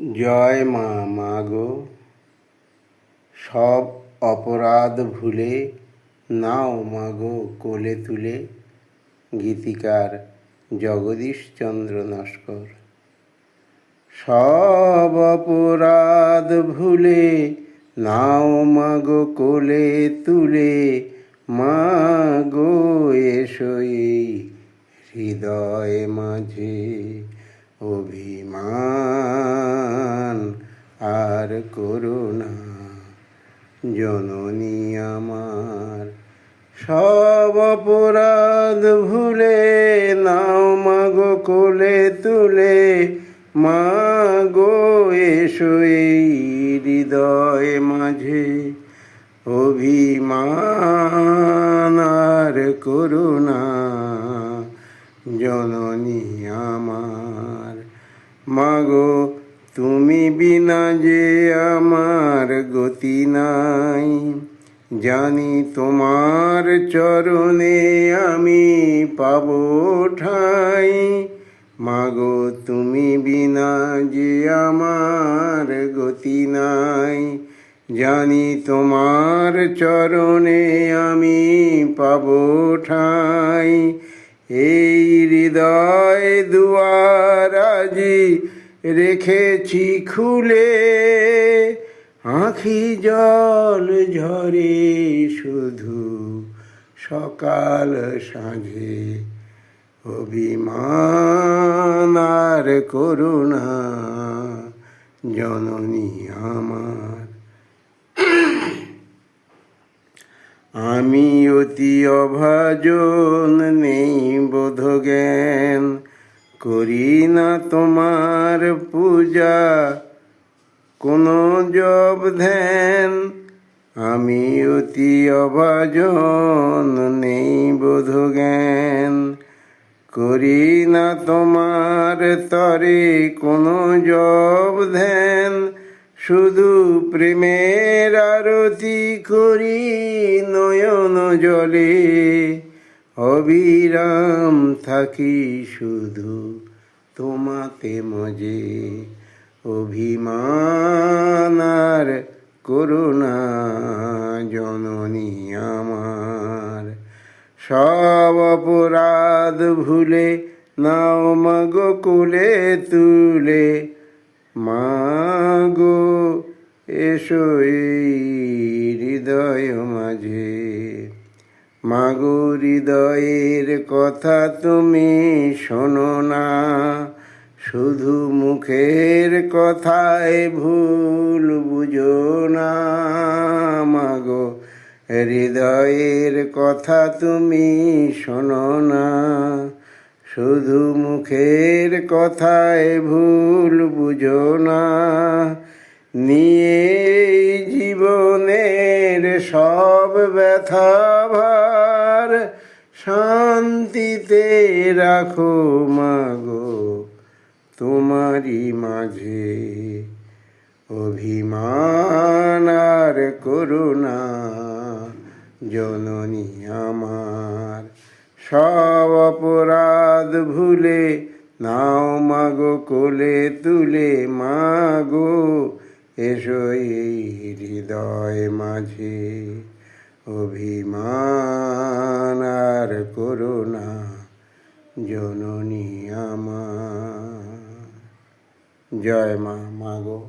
জয় মা মাগো। সব অপরাধ ভুলে নাও মাগো কোলে তুলে। গীতিকার জগদীশচন্দ্র নস্কর। সব অপরাধ ভুলে নাও মাগো কোলে তুলে। মাগো, এসো এই হৃদয় মাঝে। অভিমান করুণা, জননী আমার। সব অপরাধ ভুলে নাও মাগো কোলে তুলে। মাগো, এসো এই হৃদয় মাঝে। অভিমান আর করুণা, জননী আমার। মাগো তুমি বিনা যে আমার গতি নাই। জানি তোমার চরণে আমি পাব ঠাই। মাগো, তুমি বিনা যে আমার গতি নাই। জানি তোমার চরণে আমি পাব ঠাই। এই হৃদয় দুয়ার আজি রেখেছি খুলে, আখি জল ঝরে শুধু সকাল সাঁঝে। অভিমান আর করুণা জননী আমার। আমি অতি অভাজন নেই বোধ জ্ঞান করি না তোমার পূজা, কোনো জব ধ্যান। আমি অতি অভাজন, নেই বোধ জ্ঞান করি না তোমার তরে কোনো জব ধ্যান। শুধু প্রেমের আরতি করি নয়ন জলে। অবিরাম থাকি শুধু তোমাতে মজে। অভিমানার করুণা জননী আমার। সব অপরাধ ভুলে নাও মাগো কোলে তুলে। মাগো, এসো এই হৃদয় মাঝে। মাগো হৃদয়ের কথা তুমি শোনো না, শুধু মুখের কথায় ভুল বুঝো না। মাগো হৃদয়ের কথা তুমি শোনো না, শুধু মুখের কথায় ভুল বুঝো না। নিয়ে জীবনের সব ব্যথা ভার শান্তিতে রাখো মাগো তোমারই মাঝে অভিমান আর করুণা জননী আমার। সব অপরাধ ভুলে নাও মাগো কোলে তুলে মাগো এসো হৃদয় মাঝে অভিমান আর করুণা জননী আমার। জয় মা মাগো